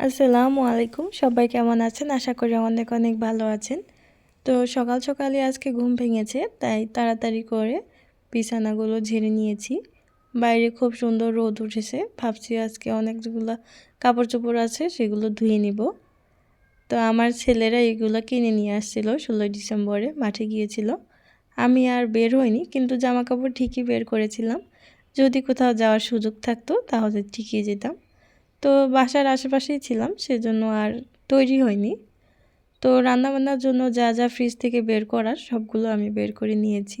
আসসালামু আলাইকুম। সবাই কেমন আছেন? আশা করি অনেক অনেক ভালো আছেন। তো সকাল সকালে আজকে ঘুম ভেঙেছে, তাই তাড়াতাড়ি করে বিছানাগুলো ঝেড়ে নিয়েছি। বাইরে খুব সুন্দর রোদ উঠেছে, ভাবছি আজকে অনেক অনেকগুলো কাপড় চোপড় আছে, সেগুলো ধুয়ে নিব। তো আমার ছেলেরা এগুলো কিনে নিয়ে আসছিল, ষোলোই ডিসেম্বরে মাঠে গিয়েছিল। আমি আর বের হইনি, কিন্তু জামা কাপড় ঠিকই বের করেছিলাম। যদি কোথাও যাওয়ার সুযোগ থাকতো, তাহলে ঠিকই যেতাম। তো বাসার আশেপাশেই ছিলাম, সেজন্য আর তৈরি হয়নি। তো রান্নাবান্নার জন্য যা যা ফ্রিজ থেকে বের করার সবগুলো আমি বের করে নিয়েছি।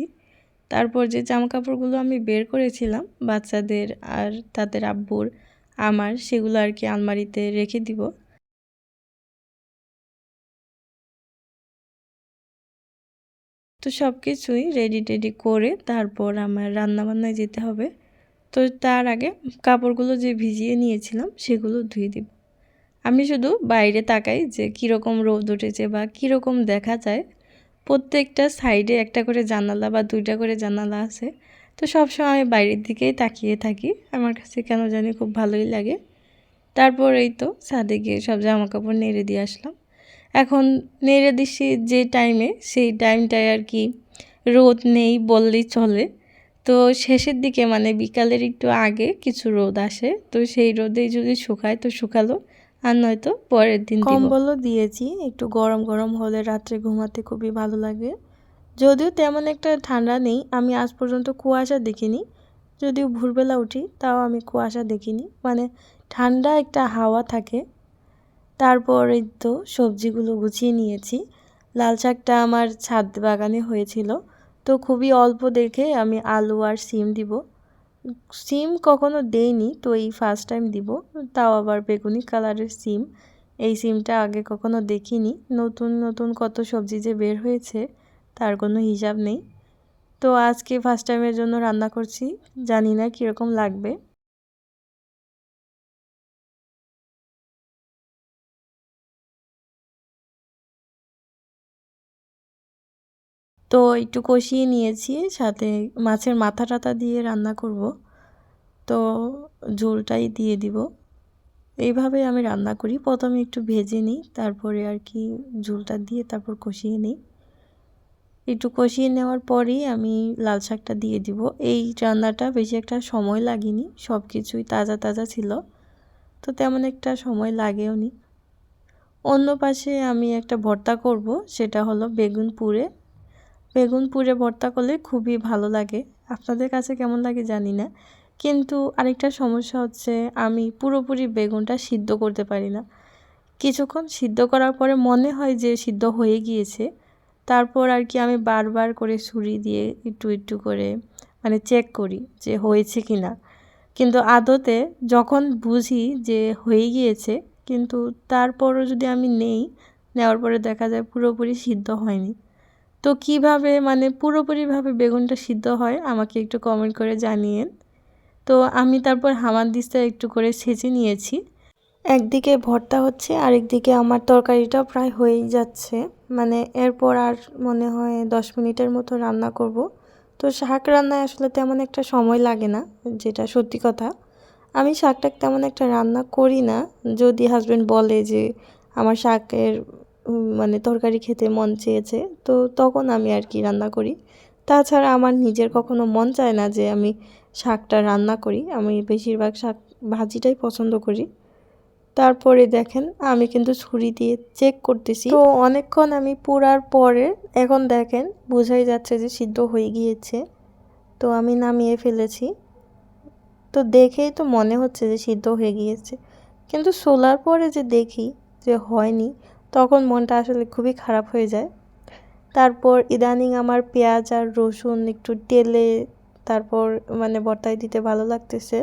তারপর যে জামা কাপড়গুলো আমি বের করেছিলাম, বাচ্চাদের আর তাদের আব্বুর, আমার, সেগুলো আর কি আলমারিতে রেখে দিব। তো সব কিছুই রেডি টেডি করে তারপর আমার রান্নাবান্নায় যেতে হবে। তো তার আগে কাপড়গুলো যে ভিজিয়ে নিয়েছিলাম সেগুলো ধুয়ে দিব। আমি শুধু বাইরে তাকাই যে কীরকম রোদ উঠেছে বা কীরকম দেখা যায়। প্রত্যেকটা সাইডে একটা করে জানালা বা দুইটা করে জানালা আছে। তো সবসময় আমি বাইরের দিকেই তাকিয়ে থাকি। আমার কাছে কেন জানি খুব ভালোই লাগে। তারপর এই তো ছাদে গিয়ে সব জামা কাপড় নেড়ে দিয়ে আসলাম। এখন নেড়ে দিচ্ছি যে টাইমে সেই টাইমটায় আর কি রোদ নেই বললেই চলে। তো শেষের দিকে মানে বিকালের একটু আগে কিছু রোদ আসে, তো সেই রোদেই যদি শুকায় তো শুকালো, আর নয়তো পরের দিন কম্বলও দিয়েছি, একটু গরম গরম হলে রাত্রে ঘুমাতে খুবই ভালো লাগে। যদিও তেমন একটা ঠান্ডা নেই, আমি আজ পর্যন্ত কুয়াশা দেখিনি। যদিও ভোরবেলা উঠি, তাও আমি কুয়াশা দেখিনি। মানে ঠান্ডা একটা হাওয়া থাকে। তারপরে তো সবজিগুলো গুছিয়ে নিয়েছি। লাল শাকটা আমার ছাদ বাগানে হয়েছিল। তো খুবই অল্প দেখে আমি আলু আর সিম দিব। সিম কখনো দেইনি, তো এই ফার্স্ট টাইম দিব। তাও আবার বেগুনি কালারের সিম। এই সিমটা আগে কখনো দেখিনি। নতুন নতুন কত সবজি যে বের হয়েছে, তার কোনো হিসাব নেই। তো আজকে ফার্স্ট টাইমের জন্য রান্না করছি। জানি না কীরকম লাগবে। তো একটু কষিয়ে নিয়েছি, সাথে মাছের মাথা টাথা দিয়ে রান্না করব। তো ঝোলটাই দিয়ে দিব। এইভাবে আমি রান্না করি। প্রথমে একটু ভেজে নিই, তারপরে আর কি ঝোলটা দিয়ে তারপর কষিয়ে নিই। একটু কষিয়ে নেওয়ার পরেই আমি লাল শাকটা দিয়ে দিব। এই রান্নাটা বেশি একটা সময় লাগেনি সব কিছুই তাজা তাজা ছিল, তো তেমন একটা সময় লাগেও নি অন্য পাশে আমি একটা ভর্তা করব, সেটা হলো বেগুন পুড়ে বেগুন পুড়ে ভর্তা করলে খুবই ভালো লাগে। আপনাদের কাছে কেমন লাগে জানি না। কিন্তু আরেকটা সমস্যা হচ্ছে, আমি পুরোপুরি বেগুনটা সিদ্ধ করতে পারি না। কিছুক্ষণ সিদ্ধ করার পরে মনে হয় যে সিদ্ধ হয়ে গিয়েছে। তারপর আর কি আমি বারবার করে ছুরি দিয়ে একটু একটু করে মানে চেক করি যে হয়েছে কি না কিন্তু আদতে যখন বুঝি যে হয়ে গিয়েছে, কিন্তু তারপরও যদি আমি নেই, নেওয়ার পরে দেখা যায় পুরোপুরি সিদ্ধ হয়নি। তো কীভাবে মানে পুরোপুরিভাবে বেগুনটা সিদ্ধ হয় আমাকে একটু কমেন্ট করে জানিয়েন। তো আমি তারপর হামার দিস্তা একটু করে সেচে নিয়েছি। একদিকে ভর্তা হচ্ছে, আরেকদিকে আমার তরকারিটাও প্রায় হয়েই যাচ্ছে। মানে এরপর আর মনে হয় দশ মিনিটের মতো রান্না করব। তো শাক রান্নায় আসলে তেমন একটা সময় লাগে না, যেটা সত্যি কথা। আমি শাকটা তেমন একটা রান্না করি না। যদি হাজব্যান্ড বলে যে আমার শাকের মানে তরকারি খেতে মন চেয়েছে, তো তখন আমি আর কি রান্না করি। তাছাড়া আমার নিজের কখনো মন চায় না যে আমি শাকটা রান্না করি, আমি বেশিরভাগ শাক ভাজিটাই পছন্দ করি। তারপরে দেখেন, আমি কিন্তু ছুরি দিয়ে চেক করতেছি। তো অনেকক্ষণ আমি পুরার পরে এখন দেখেন, বোঝাই যাচ্ছে যে সিদ্ধ হয়ে গিয়েছে। তো আমি নামিয়ে ফেলেছি। তো দেখেই তো মনে হচ্ছে যে সিদ্ধ হয়ে গিয়েছে। কিন্তু সোলার পরে যে দেখি যে হয়নি তখন মনটা আসলে খুবই খারাপ হয়ে যায়। তারপর ইদানিং আমার পেঁয়াজ আর রসুন একটু তেলে, তারপর মানে বর্তায় দিতে ভালো লাগতেছে।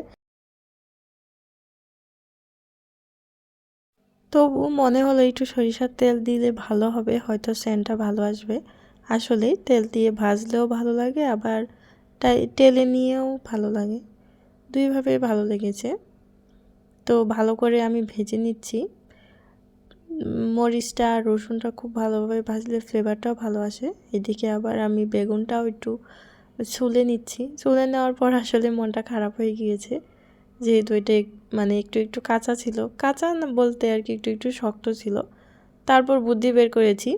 তবু মনে হলো একটু সরিষার তেল দিলে ভালো হবে, হয়তো সেন্টটা ভালো আসবে। আসলে তেল দিয়ে ভাজলেও ভালো লাগে, আবার তেলে নিয়েও ভালো লাগে। দুইভাবে ভালো লেগেছে। তো ভালো করে আমি ভেজে নিচ্ছি। মরিচটা আর রসুনটা খুব ভালোভাবে ভাজলে ফ্লেভারটাও ভালো আসে। এদিকে আবার আমি বেগুনটাও একটু ছুলে নিচ্ছি। ছুলে নেওয়ার পর আসলে মনটা খারাপ হয়ে গিয়েছে। যেহেতু এটা মানে একটু একটু কাঁচা ছিল। কাঁচা না বলতে আর কি একটু একটু শক্ত ছিল। তারপর বুদ্ধি বের করেছি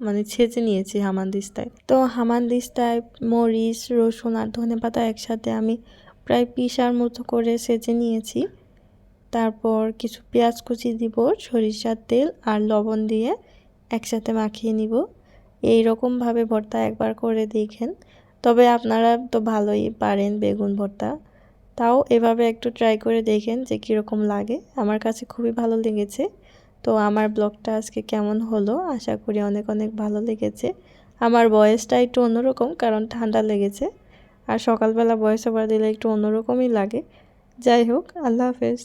মানে ছেঁচে নিয়েছি হামানদিস্তায় তো হামানদিস্তায় মরিচ, রসুন আর ধনে পাতা একসাথে আমি প্রায় পিসার মতো করে সেচে নিয়েছি। তারপর কিছু পেঁয়াজ কুচি দিব, সরিষার তেল আর লবণ দিয়ে একসাথে মাখিয়ে নিব। এই রকমভাবে ভর্তা একবার করে দেখেন। তবে আপনারা তো ভালোই পারেন বেগুন ভর্তা। তাও এভাবে একটু ট্রাই করে দেখেন যে কীরকম লাগে। আমার কাছে খুবই ভালো লেগেছে। তো আমার ব্লগটা আজকে কেমন হলো? আশা করি অনেক অনেক ভালো লেগেছে। আমার বয়সটা একটু অন্যরকম কারণ ঠান্ডা লেগেছে। আর সকালবেলা বয়স ওভার দিলে একটু অন্যরকমই লাগে। যাই হোক, আল্লাহ হাফেজ।